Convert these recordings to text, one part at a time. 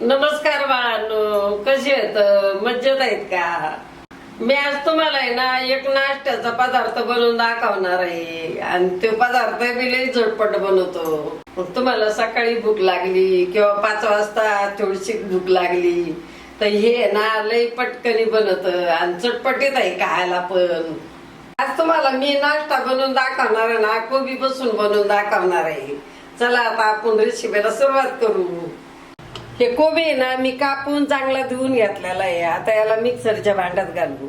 नमस्कार बाळांनो कसे आहेत? मज्जेत आहेत का? मी आज तुम्हाला आहे ना एक नाश्त्याचा पदार्थ बनवून दाखवणार आहे. आणि तो पदार्थ मी लई झटपट बनवतो. मग तुम्हाला सकाळी भूक लागली किंवा पाच वाजता थोडीशी भूक लागली तर हे आहे ना लई पटकनी बनत आणि चटपटीत आहे खायला पण. आज तुम्हाला मी नाश्ता बनवून दाखवणार आहे ना कोबी बसून बनवून दाखवणार आहे. चला आता आपण रेसिपीला सुरुवात करू. हे कोबी आहे ना मी कापून चांगला धुवून घेतलेला आहे. आता याला मिक्सरच्या भांड्यात घालू.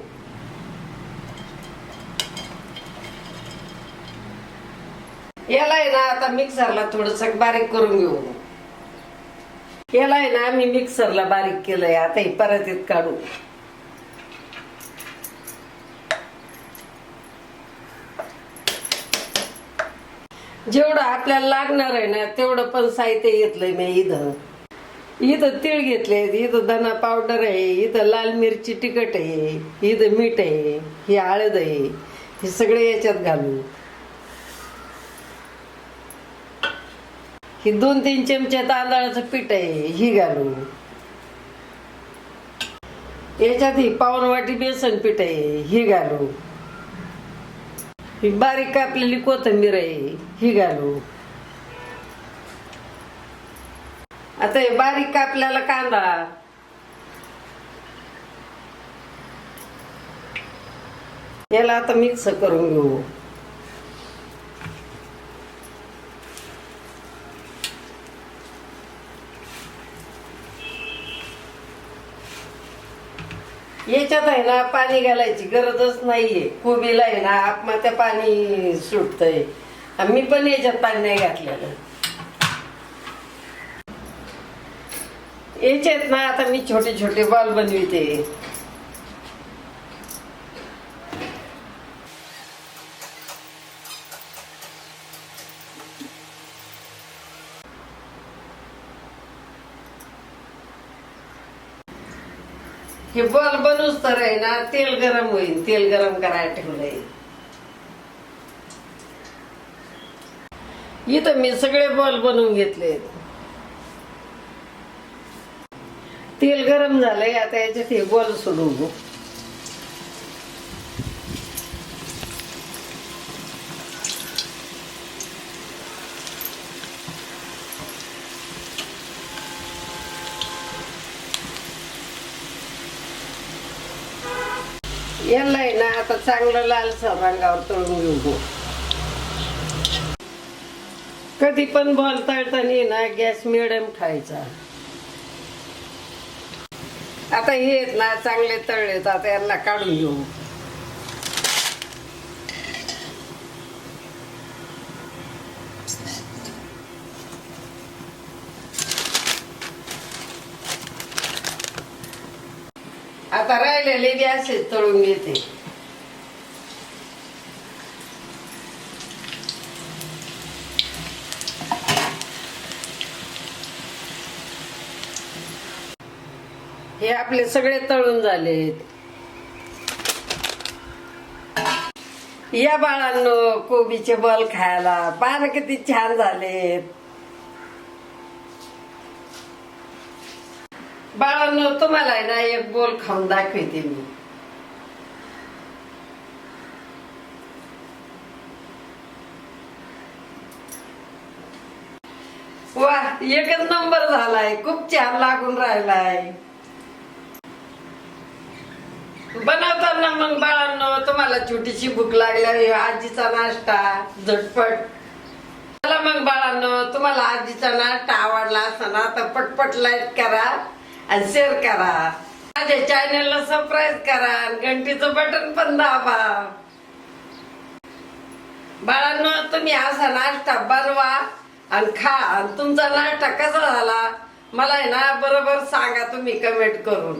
याला आहे ना आता मिक्सरला थोडस बारीक करून घेऊ. याला आहे ना मी मिक्सरला बारीक केलंय. आता हे परतीत काढू. जेवढं आपल्याला लागणार आहे ना तेवढं पण साहित्य घेतलंय मी इथं. इथं तीळ घेतले इथं धना पावडर आहे इथं लाल मिरची तिखट आहे इथं मीठ आहे ही हळद आहे हे सगळे याच्यात घालू ही दोन तीन चमचे तांदळाचं पीठ आहे ही घालू याच्यात ही पावन वाटी बेसन पीठ आहे ही घालू ही बारीक कापलेली कोथिंबीर आहे ही घालू आता हे बारीक कापल्याला कांदा. याला आता मिक्स करून घेऊ. याच्यात आहे ना पाणी घालायची गरजच नाहीये. कोबीला आहे ना आत्महत्या पाणी सुटतंय. मी पण याच्यात पाणी नाही घातलेलं. याच्यात ना आता मी छोटे छोटे बॉल बनविते. हे बॉल बनूच तर आहे ना तेल गरम होईल तेल गरम करायला ठेवलंय. इथं मी सगळे बॉल बनवून घेतले तेल गरम झालंय आता याच्यात हे बॉल सोडू याला आहे ना आता चांगलं लालसर रंगावर तळून घेऊ कधी पण बॉल तळताना ना गॅस मिडियम खायचा. आता हे आहेत ना चांगले तळलेत आता यांना काढून घेऊ. आता राहिलेले बी असेच तळून घेते. हे आपले सगळे तळून झालेत. या बाळांनो कोबीचे बॉल खायला पान किती छान झालेत. बाळांनो तुम्हाला आहे ना एक बोल खाऊन दाखवते मी. वा एकच नंबर झालाय. खूप छान लागून राहिलाय. बनवताना मग बाळांनो तुम्हाला छोटीशी भूक लागल्या आजीचा नाश्ता झटपट. चला मग बाळांनो तुम्हाला आजीचा नाश्ता आवडला असा ना तर पटपट लाईक करा आणि शेअर करा. माझ्या चॅनलला सबस्क्राईब करा आणि घंटीचं बटन पण दाबा. बाळांनो तुम्ही असा नाश्ता बनवा आणि खा आणि तुमचा नाश्ता कसा झाला मला आहे ना बरोबर सांगा तुम्ही कमेंट करून.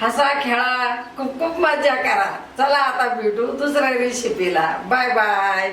हसा खेळा खूप खूप मजा करा. चला आता भेटू दुसऱ्या रेसिपीला बाय बाय